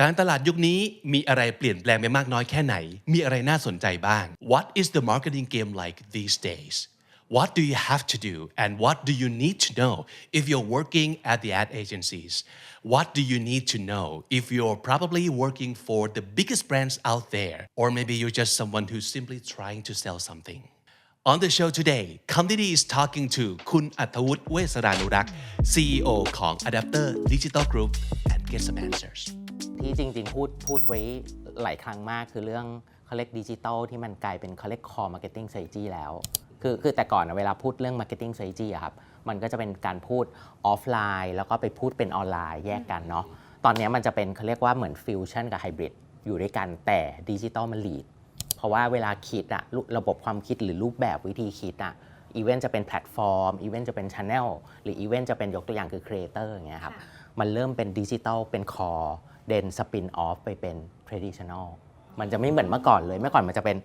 การตลาดยุคนี้มีอะไรเปลี่ยนแปลงไปมากน้อยแค่ไหน มีอะไรน่าสนใจบ้าง What is the marketing game like these days What do you have to do and what do you need to know if you're working at the ad agencies What do you need to know if you're probably working for the biggest brands out there or maybe you're just someone who's simply trying to sell something On the show today, Comedy is talking to คุณอัธวุฒิเวสรานุรักษ์ CEO ของ Adapter Digital Group and get some answers. ที่จริง ๆ พูดพูดไว้หลายครั้งมากคือเรื่องเขาเรียกดิจิตอลที่มันกลายเป็นเขาเรียก core marketing strategy แล้ว คือคือแต่ก่อนอะเวลาพูดเรื่อง marketing strategy อะครับมันก็จะเป็นการพูดออฟไลน์ แล้วก็ไปพูดเป็นออนไลน์แยกกันเนาะตอนนี้มันจะเป็นเขาเรียกว่าเหมือนฟิวชั่นกับไฮบริดอยู่ด้วยกันแต่ดิจิตอลมันลีดเพราะว่าเวลาคิดอะรูระบบความคิดหรือรูปแบบวิธีคิดอะอีเวนต์จะเป็นแพลตฟอร์มอีเวนต์จะเป็นช n แนลหรืออีเวนต์จะเป็นยกตัวอย่างคือครีเอเตอร์อย่างเงี้ยครับมันเริ่มเป็นดิจิตอลเป็นคอ เดนสปินออฟไปเป็น traditional มันจะไม่เหมือนเมื่อก่อนเลย เมื่อก่อนมันจะเป็น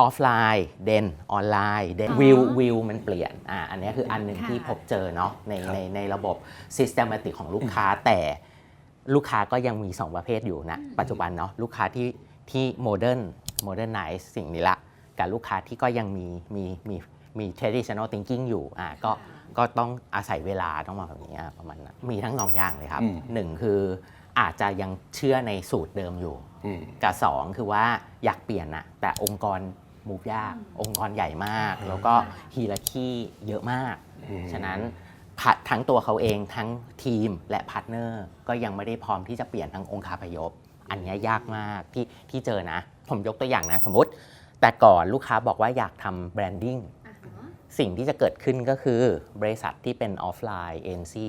ออฟไลน์เดนออนไลน์เดนอ๋อวิววิวมันเปลี่ยนอ่าอันนี้คืออันหนึ่งค่ะที่พบเจอเนาะในในในระบบ systematic ของลูกค้าแต่ลูกค้าก็ยังมี 2 ประเภทอยู่นะ ปัจจุบันเนาะลูกค้าที่ที่โมเดิร์นโมเดิร์นไนซ์สิ่งนี้ละ กับลูกค้าที่ก็ยังมีมีมีมี traditional thinking อยู่อ่าก็ก็ต้องอาศัยเวลาต้องมาแบบนี้อะประมาณนั้นมีทั้งสองอย่างเลยครับอืมหนึ่งคือ อาจจะยังเชื่อในสูตรเดิมอยู่อืมกับสองคือว่าอยากเปลี่ยนนะแต่องค์กรมูฟยาก องค์กรใหญ่มาก แล้วก็ฮีราคีเยอะมาก ฉะนั้นพะทั้งตัวเขาเองทั้งทีมและพาร์ทเนอร์ก็ยังไม่ได้พร้อมที่จะเปลี่ยนทั้งองค์คาพยพ อันเนี้ยยากมากที่ที่เจอนะ ผมยกตัวอย่างนะสมมติ แต่ก่อนลูกค้าบอกว่าอยากทำแบรนดิ้งสิ่งที่จะเกิดขึ้นก็คือบริษัทที่เป็นออฟไลน์เอ็นซี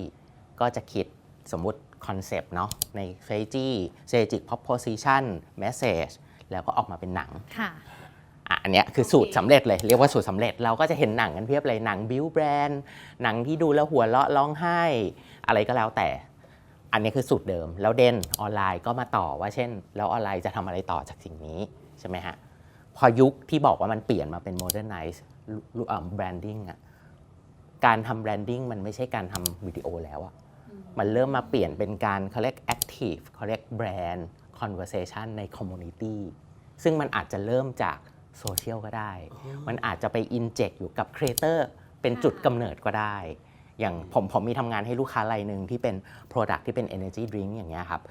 ก็จะคิด สมมุติคอนเซปต์เนาะใน strategy strategic proposition message แล้วก็ออกมาเป็นหนังค่ะอะอันเนี้ยคือสูตรสำเร็จเลย เรียกว่าสูตรสำเร็จเราก็จะเห็นหนังกันเพียบเลยหนังบิวแบรนด์หนังที่ดูแล้วหัวเราะร้องไห้ อะไรก็แล้วแต่ อันนี้คือสูตรเดิม แล้วเด่นออนไลน์ก็มาต่อว่าเช่น แล้วออนไลน์จะทำอะไรต่อจากสิ่งนี้ใช่ไหมฮะพอยุคที่บอกว่ามันเปลี่ยนมาเป็น modernize แบรนดิ้งอะการทำแบรนดิ้งมันไม่ใช่การทำวิดีโอแล้วอะ มันเริ่มมาเปลี่ยนเป็นการเขาเรียก active เขาเรียกแบรนด์ conversation ใน community ซึ่งมันอาจจะเริ่มจากโซเชียลก็ได้ มันอาจจะไปอินเจ t อยู่กับครีเอเตอร์เป็นจุดกำเนิดก็ได้ อย่างผมผมมีทำงานให้ลูกค้ารายหนึ่งที่เป็น Product ที่เป็น Energy Drink อย่างเงี้ยครับ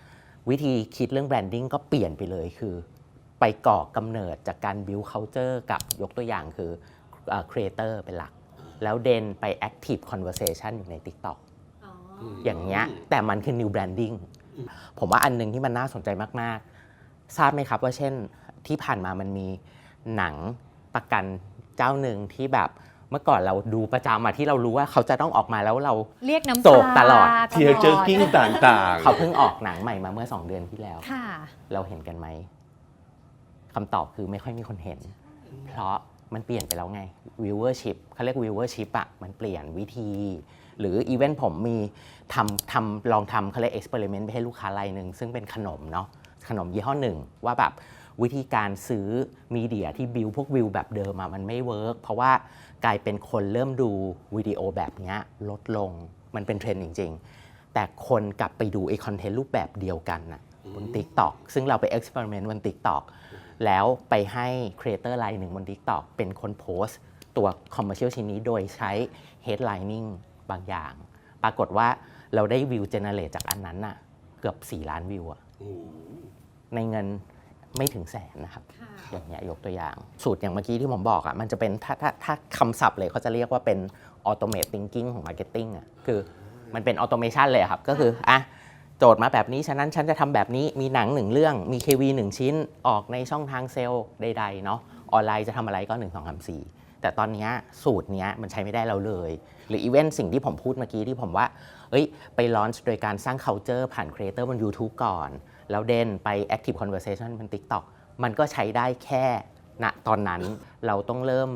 วิธีคิดเรื่องแบรนดิ้งก็เปลี่ยนไปเลยคือ ไปก่อกำเนิดจากการ build culture กับยกตัวอย่างคือครีเอเตอร์เป็นหลัก แล้วเดนไป active conversation อยู่ใน TikTok อย่างเงี้ยแต่มันคือ new branding ผมว่าอันหนึงที่มันน่าสนใจมาก ๆ ทราบไหมครับว่าเช่นที่ผ่านมามันมีหนังประกันเจ้าหนึ่งที่แบบเมื่อก่อนเราดูประจำอะที่เรารู้ว่าเขาจะต้องออกมาแล้วเราเรียกน้ำโศกตลอดเทียเจอร์กิ้งต่างๆ เขาเพิ่งออกหนังใหม่มาเมื่อ 2 เดือนที่แล้วค่ะเราเห็นกันไหมคำตอบคือไม่ค่อยมีคนเห็น เพราะมันเปลี่ยนไปแล้วไง viewership เขาเรียก viewership อะมันเปลี่ยนวิธี หรืออีเวนต์ผมมีทำทำลองทำเขาเรียก experiment ไปให้ลูกค้ารายหนึ่งซึ่งเป็นขนมเนาะขนมยี่ห้อหนึ่งว่าแบบวิธีการซื้อมีเดียที่บิวพวกวิวแบบเดิมอะมันไม่เวิร์กเพราะว่ากลายเป็นคนเริ่มดูวิดีโอแบบนี้ลดลงมันเป็นเทรนด์จริง ๆ แต่คนกลับไปดูไอคอนเทนต์รูปแบบเดียวกันนะบน TikTok ซึ่งเราไป experiment บน TikTok แล้วไปให้ครีเอเตอร์รายหนึ่งบน TikTok เป็นคนโพสต์ ตัวคอมเมอร์เชียลชิ้นนี้โดยใช้ headlining บางอย่าง ปรากฏว่าเราได้วิวเจเนเรตจากอันนั้นน่ะเกือบ 4 ล้านวิวอะในเงินไม่ถึงแสนนะครับ อย่างเงี้ยยกตัวอย่าง สูตรอย่างเมื่อกี้ที่ผมบอกอะ่ะมันจะเป็นถ้าถ้าถ้าคำศัพท์เลยเขาจะเรียกว่าเป็น automate thinking ของ marketing อะ่ะคือมันเป็น automation เลยอะครับ ก็คืออะโจทย์มาแบบนี้ ฉะนั้นฉันจะทำแบบนี้มีหนังหนึ่งเรื่องมี KV หนึ่งชิ้นออกในช่องทางเซลล์ใดๆเนาะออนไลน์จะทำอะไรก็ 1 2 3 4 แต่ตอนนี้สูตรนี้มันใช้ไม่ได้เราเลย หรืออีเวนต์สิ่งที่ผมพูดเมื่อกี้ที่ผมว่า เอ้ย ไปลอนช์โดยการสร้าง culture ผ่านครีเอเตอร์บน YouTube ก่อน แล้วเดนไป active conversation บน TikTok มันก็ใช้ได้แค่ณตอนนั้นเราต้องเริ่ม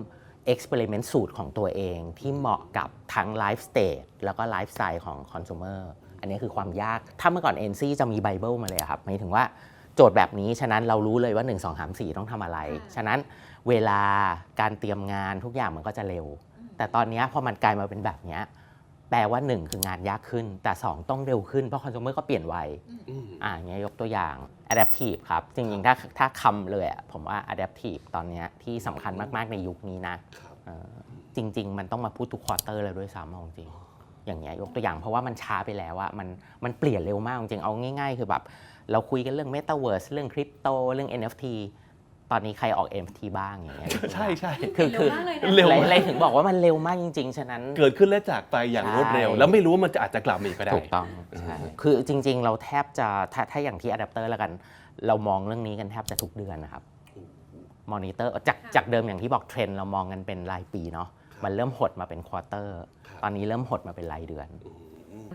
experiment สูตรของตัวเองที่เหมาะกับทั้ง life stage แล้วก็ life style ของ consumer อันนี้คือความยาก ถ้าเมื่อก่อน NC จะมีไบเบิลมาเลยครับหมายถึงว่า โจทย์แบบนี้ ฉะนั้นเรารู้เลยว่า 1 2 3 4 ต้องทำอะไร ฉะนั้นเวลาการเตรียมงานทุกอย่างมันก็จะเร็ว แต่ตอนเนี้ยพอมันกลายมาเป็นแบบเนี้ยแปลว่า 1 คืองานยากขึ้น แต่ 2 ต้องเร็วขึ้น เพราะคอน sumer ก็เปลี่ยนไวอืมอ่าอย่างเงี้ยยกตัวอย่าง adaptive ครับ จริงๆ ถ้าถ้าคำเลยอะผมว่า adaptive ตอนเนี้ยที่สำคัญมากๆในยุคนี้นะครับเอ่อจริง ๆ มันต้องมาพูดทุกควอเตอร์เลยด้วยซ้ำเอาจริงๆ อย่างเงี้ยยกตัวอย่างเพราะว่ามันช้าไปแล้วอะมันมันเปลี่ยนเร็วมากจริงๆเอาง่าย ๆ คือแบบเราคุยกันเรื่อง Metaverse เรื่องคริปโตเรื่อง NFT ตอนนี้ใครออก NFT บ้างอย่างเงี้ยใช่ใช่คือคือเร็วเลยมากเลยถึงบอกว่ามันเร็วมากจริง ๆ ฉะนั้น เกิดขึ้นและจากไปอย่างรวดเร็วใช่แล้วไม่รู้ว่ามันจะอาจจะกลับมาอีกก็ได้ถูกต้องใช่คือจริง ๆ เราแทบจะถ้าถ้าอย่างที่อะแดปเตอร์แล้วกัน เรามองเรื่องนี้กันแทบจะทุกเดือนนะครับมอนิเตอร์จากจากเดิมอย่างที่บอกเทรนด์เรามองกันเป็นรายปีเนาะ มันเริ่มหดมาเป็นควอเตอร์ ตอนนี้เริ่มหดมาเป็นรายเดือน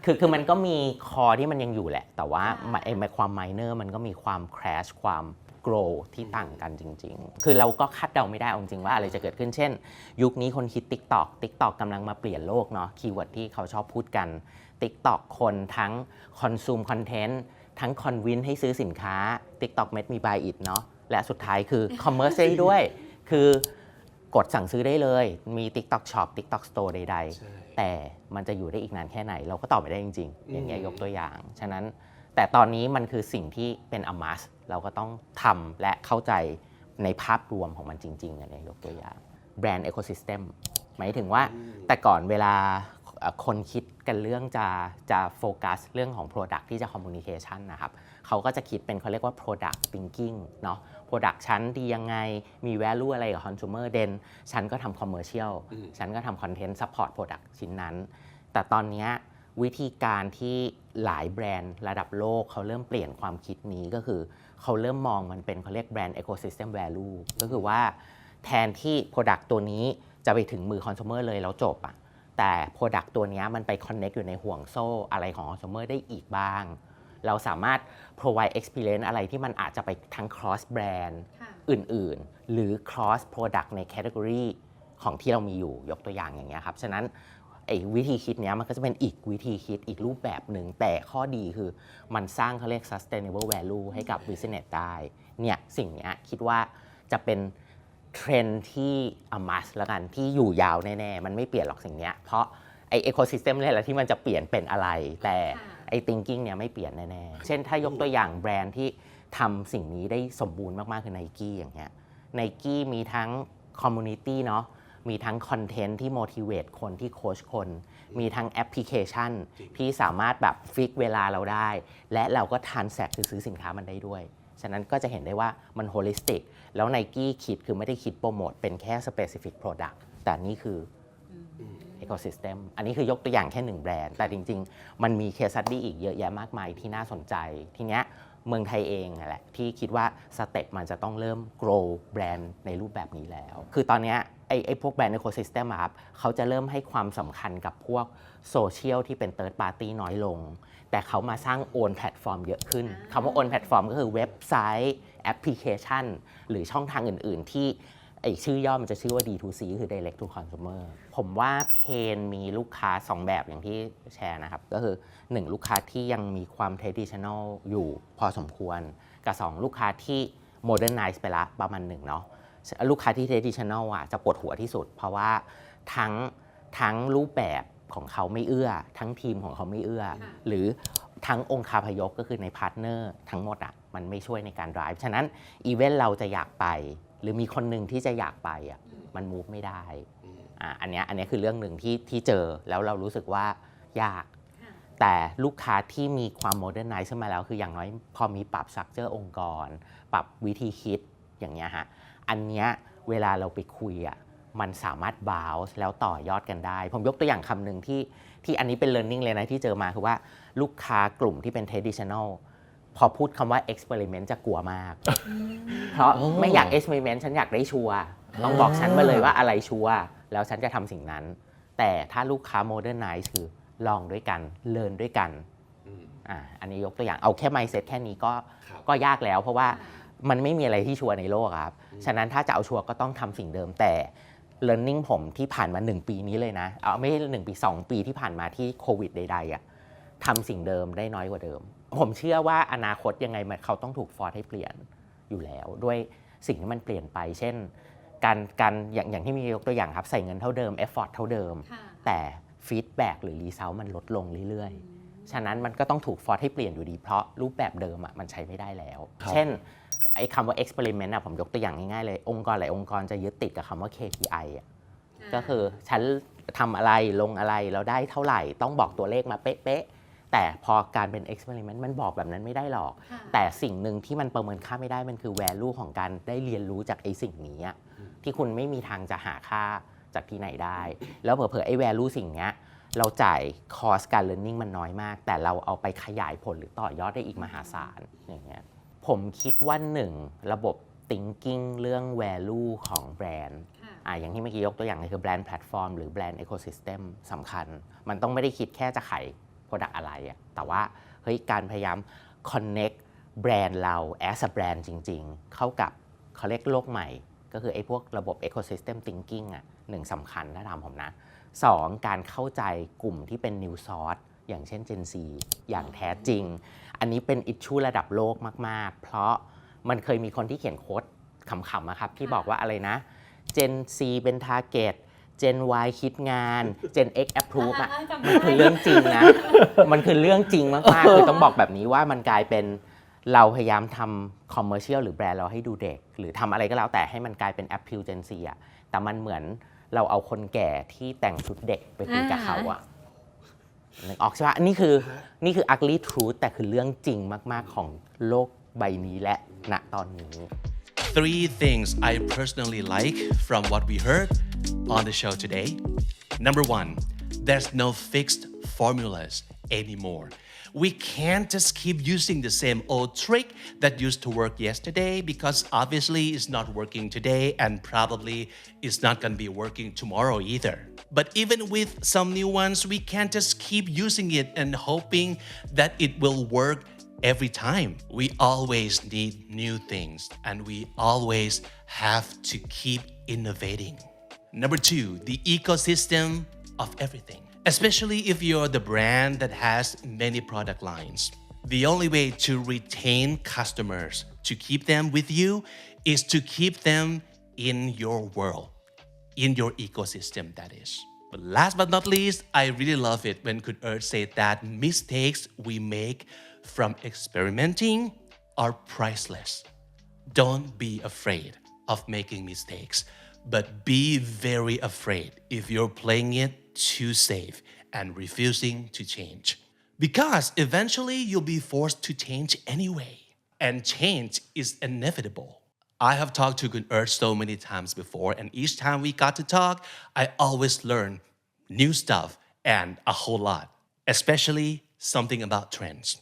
คือคือมันก็มีคอที่มันยังอยู่แหละ แต่ว่าไอ้ไอ้ความไมเนอร์มันก็มีความคร s ชความ grow ที่ต่างกันจริง ๆ คือเราก็คาดเดาไม่ได้เอาจริงๆว่าอะไรจะเกิดขึ้น เช่น ยุคนี้คนคิด TikTok TikTok กำลังมาเปลี่ยนโลกเนาะ คีย์เวิร์ดที่เขาชอบพูดกัน TikTok คนทั้ง consume content ทั้ง convince ให้ซื้อสินค้า TikTok made me buy it เนาะ และสุดท้ายคือ commerce ได้ด้วย คือ กดสั่งซื้อได้เลย มี TikTok Shop TikTok Store ใด ใช่ ๆ แต่มันจะอยู่ได้อีกนานแค่ไหน เราก็ตอบไม่ได้จริงๆอย่างเงี้ยยกตัวอย่าง ฉะนั้นแต่ตอนนี้มันคือสิ่งที่เป็นอมัสเราก็ต้องทำและเข้าใจในภาพรวมของมันจริงๆอันเนี้ยยกตัวอย่างแบรนด์ Ecosystem หมายถึงว่าแต่ก่อนเวลาเอ่อ คนคิดกันเรื่องจะจะโฟกัสเรื่องของ Product ที่จะ Communication นะครับเขาก็จะคิดเป็นเขาเรียกว่า Product Thinking เนาะ Product ชั้นดียังไง มี value อะไรกับ Consumer เด่นฉันก็ทำ Commercial อืมฉันก็ทำ Content Support Product ชิ้นนั้น แต่ตอนเนี้ยวิธีการที่หลายแบรนด์ระดับโลกเขาเริ่มเปลี่ยนความคิดนี้ก็คือ เขาเริ่มมองมันเป็นเขาเรียกแบรนด์ Ecosystem Value ก็คือว่าแทนที่ Product ตัวนี้จะไปถึงมือ Consumer เลยแล้วจบอะ แต่ Product ตัวเนี้ยมันไป Connect อยู่ในห่วงโซ่อะไรของ Consumer ได้อีกบ้าง เราสามารถ provide experience อะไรที่มันอาจจะไปทั้ง cross brand อื่นๆ หรือ cross product ใน category ของที่เรามีอยู่ยกตัวอย่างอย่างเงี้ยครับ ฉะนั้นไอ้วิธีคิดเนี้ยมันก็จะเป็นอีกวิธีคิดอีกรูปแบบหนึ่งแต่ข้อดีคือมันสร้างเขาเรียก sustainable value ให้กับ business ได้เนี่ยสิ่งเนี้ยคิดว่าจะเป็น เทรนด์ที่ a must แล้วกันที่อยู่ยาวแน่ๆ มันไม่เปลี่ยนหรอกสิ่งเนี้ยเพราะไอ้ ecosystem นี่แหละที่มันจะเปลี่ยนเป็นอะไร แต่ค่ะไอ้ thinking เนี่ยไม่เปลี่ยนแน่ๆ เช่นถ้ายกตัวอย่างแบรนด์ที่ทำสิ่งนี้ได้สมบูรณ์มาก ๆ คือ Nike อย่างเงี้ย Nike มีทั้ง community เนาะมีทั้งคอนเทนต์ที่ motivate คนที่โค้ชคน มีทั้งแอปพลิเคชัน ที่สามารถแบบฟิกเวลาเราได้ และเราก็ทานแสกคือซื้อสินค้ามันได้ด้วย ฉะนั้นก็จะเห็นได้ว่ามัน holistic แล้ว Nike คิดคือไม่ได้คิดโปรโมทเป็นแค่ specific product แต่นี่คือ ecosystem อันนี้คือยกตัวอย่างแค่หนึ่งแบรนด์ แต่จริง ๆ มันมีเคส s ั d ดี้อีกเยอะแยะมากมายที่น่าสนใจ ทีเนี้ยเมืองไทยเองนั่นแหละที่คิดว่าสเต็ปมันจะต้องเริ่ม grow แบรนด์ในรูปแบบนี้แล้ว คือตอนเนี้ยไอ้ไอ้พวกแบรนด์ ecosystem อะครับเขาจะเริ่มให้ความสำคัญกับพวกโซเชียลที่เป็น third party น้อยลง แต่เขามาสร้าง own platform เยอะขึ้นคำว่า own platform ก็คือเว็บไซต์ แอปพลิเคชัน หรือช่องทางอื่น ๆ ที่ไอชื่อย่อมันจะชื่อว่า D2C ก็คือ Direct to Consumer ผมว่าเพนมีลูกค้า 2 แบบอย่างที่แชร์นะครับ ก็คือ 1 ลูกค้าที่ยังมีความ traditional อยู่พอสมควร กับ 2 ลูกค้าที่ modernize ไปละประมาณหนึ่งเนาะลูกค้าที่ traditional อะจะปวดหัวที่สุด เพราะว่าทั้งทั้งรูปแบบของเขาไม่เอื้อ ทั้งทีมของเขาไม่เอื้อค่ะหรือทั้งองค์คาพยพก็คือในพาร์ทเนอร์ทั้งหมดอะ มันไม่ช่วยในการ drive ฉะนั้นอีเวนต์เราจะอยากไป หรือมีคนหนึ่งที่จะอยากไปอะมัน move ไม่ได้อะอันเนี้ยอันเนี้ยคือเรื่องหนึ่งที่ที่เจอแล้วเรารู้สึกว่ายากค่ะแต่ลูกค้าที่มีความโมเดิร์นไนซ์ขึ้นมาแล้วคืออย่างน้อยพอมีปรับสักเจอองค์กร ปรับวิธีคิดอย่างเงี้ยฮะอันเนี้ยเวลาเราไปคุยอะมันสามารถบาวส์แล้วต่อยอดกันได้ ผมยกตัวอย่างคำหนึ่งที่ที่อันนี้เป็น learning เลยนะที่เจอมาคือว่าลูกค้ากลุ่มที่เป็น traditional พอพูดคำว่า experiment จะกลัวมาก เพราะอ๋อไม่อยาก experiment ฉันอยากได้ชัวร์ต้องบอกฉันมาเลยว่าอะไรชัวร์แล้วฉันจะทำสิ่งนั้น แต่ถ้าลูกค้า modernize คือลองด้วยกันเรียนด้วยกันอืมอ่าอันนี้ยกตัวอย่างเอาแค่ mindset แค่นี้ก็ครับก็ยากแล้ว เพราะว่ามันไม่มีอะไรที่ชัวร์ในโลกอะครับ ฉะนั้นถ้าจะเอาชัวร์ก็ต้องทำสิ่งเดิมแต่ learning ผมที่ผ่านมา 1 ปีนี้เลยนะ เอาไม่ใช่หนึ่งปี 2 ปีที่ผ่านมาที่โควิดใดๆอะทำสิ่งเดิมได้น้อยกว่าเดิม ผมเชื่อว่าอนาคตยังไงมันเขาต้องถูกฟอร์สให้เปลี่ยนอยู่แล้ว ด้วยสิ่งที่มันเปลี่ยนไป เช่น การการอย่างอย่างที่มียกตัวอย่างครับใส่เงินเท่าเดิม effort เท่าเดิมค่ะแต่ฟีดแบ็กหรือรีเซลมันลดลงเรื่อยๆ ฉะนั้นมันก็ต้องถูกฟอร์สให้เปลี่ยนอยู่ดี เพราะรูปแบบเดิมอะมันใช้ไม่ได้แล้วครับเช่นไอ้คำว่า experiment อะผมยกตัวอย่างง่ายๆเลย องค์กรหลายองค์กรจะยึดติดกับคำว่า KPI อะก็คือฉันทำอะไรลงอะไรแล้วได้เท่าไหร่ ต้องบอกตัวเลขมาเป๊ะๆ แต่พอการเป็น experiment มันบอกแบบนั้นไม่ได้หรอกค่ะแต่สิ่งหนึ่งที่มันประเมินค่าไม่ได้มันคือ value ของการได้เรียนรู้จากไอ้สิ่งนี้อะที่คุณไม่มีทางจะหาค่าจากที่ไหนได้ แล้วเผลอๆไอ้ value สิ่งเนี้ยเราจ่ายคอสการ learning มันน้อยมาก แต่เราเอาไปขยายผลหรือต่อยอดได้อีกมหาศาลอย่างเงี้ยผมคิดว่าหนึ่งระบบ thinking เรื่อง value ของแบรนด์ค่ะอะอย่างที่เมื่อกี้ยกตัวอย่างเลยคือแบรนด์แพลตฟอร์มหรือแบรนด์เอ o ค y ิสเต็มสำคัญ มันต้องไม่ได้คิดแค่จะขาย โปรดักอะไรอะแต่ว่าเฮ้ยการพยายาม connect แบรนด์เรา as a แบรนด์จริง ๆ เข้ากับเขาเรียกโลกใหม่ ก็คือไอ้พวกระบบ ecosystem thinking อะหนึ่งสำคัญถ้าถามผมนะสองการเข้าใจกลุ่มที่เป็น new source อย่างเช่น Gen Z อย่างแท้จริง อันนี้เป็นอิชชูระดับโลกมาก ๆ เพราะมันเคยมีคนที่เขียนโค้ดขำๆนะครับ ที่บอกว่าอะไรนะ Gen C เป็น target Gen Y คิดงาน Gen X approve อะอ่าๆจำได้มันคือเรื่องจริงนะ มันคือเรื่องจริงมากๆคือต้องบอกแบบนี้ว่ามันกลายเป็นเราพยายามทำคอมเมอร์เชียลหรือแบรนด์เราให้ดูเด็ก หรือทำอะไรก็แล้วแต่ให้มันกลายเป็น appeal Gen Z อะแต่มันเหมือนเราเอาคนแก่ที่แต่งชุดเด็กไปคุยกับเขาอะนึกออกใช่ปะนี่คือนี่คือ ugly truth แต่คือเรื่องจริงมาก ๆ ของโลกใบนี้และณตอนนี้ Three things I personally like from what we heard on the show today. Number one, there's no fixed formulas anymore. We can't just keep using the same old trick that used to work yesterday because obviously it's not working today and probably it's not going to be working tomorrow either. But even with some new ones, we can't just keep using it and hoping that it will work every time. We always need new things and we always have to keep innovating. Number two, the ecosystem of everything, especially if you're the brand that has many product lines. The only way to retain customers, to keep them with you, is to keep them in your world in your ecosystem, that is. But last but not least, I really love it when Earth said that mistakes we make from experimenting are priceless. Don't be afraid of making mistakes, but be very afraid if you're playing it too safe and refusing to change. Because eventually you'll be forced to change anyway, and change is inevitable. I have talked to Earth so many times before, and each time we got to talk, I always learn new stuff and a whole lot, especially something about trends.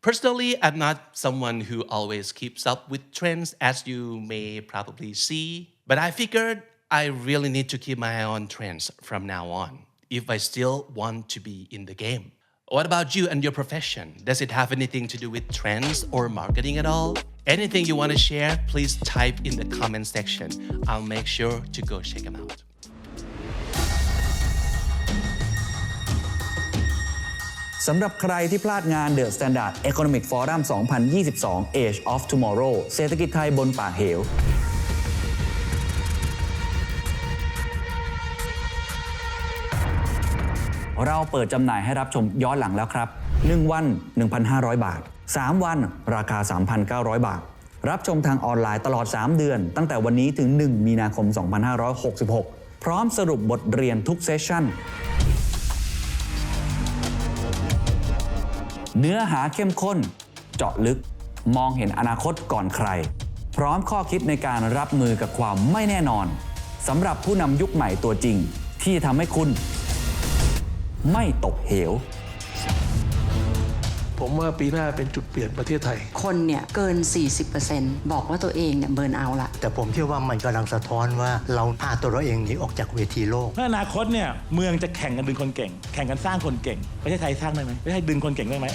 Personally, I'm not someone who always keeps up with trends, as you may probably see, but I figured I really need to keep my eye on trends from now on if I still want to be in the game. What about you and your profession? Does it have anything to do with trends or marketing at all? Anything you want to share, please type in the comment section. I'll make sure to go check them out. สำหรับใครที่พลาดงาน The Standard Economic Forum 2022 Age of Tomorrow เศรษฐกิจไทยบนปากเหว เราเปิดจำหน่ายให้รับชมย้อนหลังแล้วครับ 1 วัน 1,500 บาท 3 วัน ราคา 3,900 บาท รับชมทางออนไลน์ตลอด 3 เดือน ตั้งแต่วันนี้ถึง 1 มีนาคม 2566 พร้อมสรุปบทเรียนทุกเซสชั่น เนื้อหาเข้มข้น เจาะลึก มองเห็นอนาคตก่อนใคร พร้อมข้อคิดในการรับมือกับความไม่แน่นอนสำหรับผู้นำยุคใหม่ตัวจริง ที่ทำให้คุณ ไม่ตกเหว ผมว่าปีหน้าเป็นจุดเปลี่ยนประเทศไทย คนเนี่ยเกิน 40%บอกว่าตัวเองเนี่ยเบิร์นเอาท์ละ แต่ผมเชื่อว่ามันกำลังสะท้อนว่าเราพาตัวเราเองหนีออกจากเวทีโลกเมื่ออนาคตเนี่ยเมืองจะแข่งกันดึงคนเก่ง แข่งกันสร้างคนเก่ง ประเทศไทยสร้างได้ไหมประเทศไทยดึงคนเก่งได้ไหม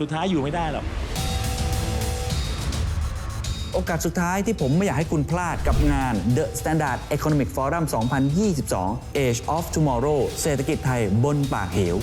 สุดท้ายอยู่ไม่ได้หรอก โอกาสสุดท้ายที่ผมไม่อยากให้คุณพลาดกับงาน The Standard Economic Forum 2022 Age of Tomorrow เศรษฐกิจไทยบนปากเหว